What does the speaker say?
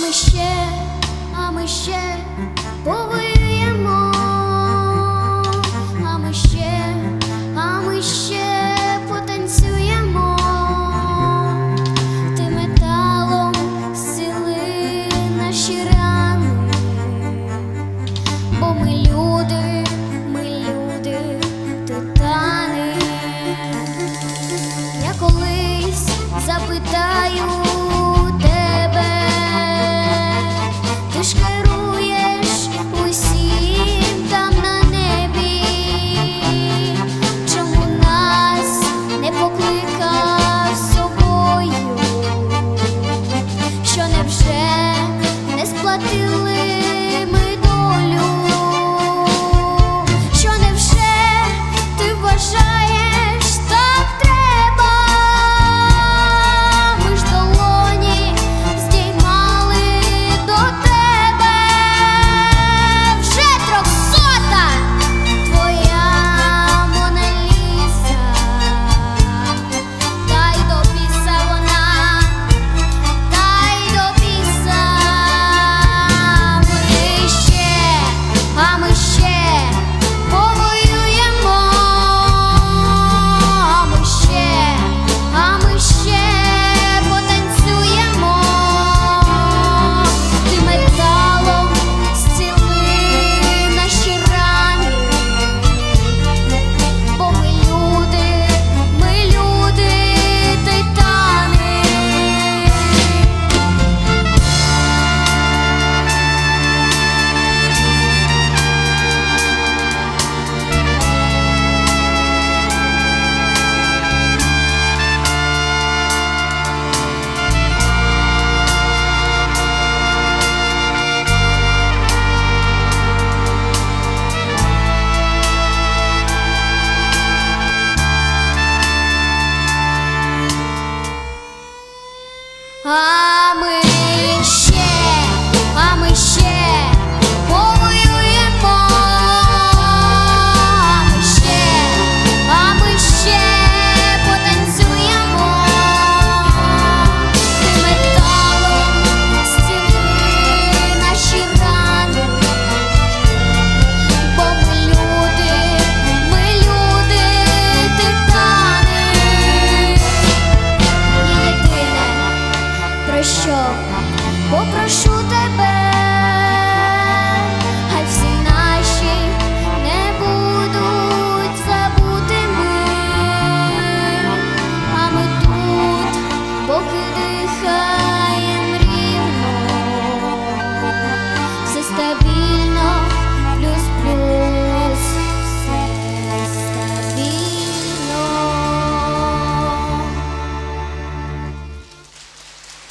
ми ще, а ми ще повиємо, а ми ще, а ми ще потанцюємо, ти металом зціли наші рани, бо ми люди, ми люди, титани. Я колись запитаю. Вже не сплатили. ஆமு що, попрошу тебе.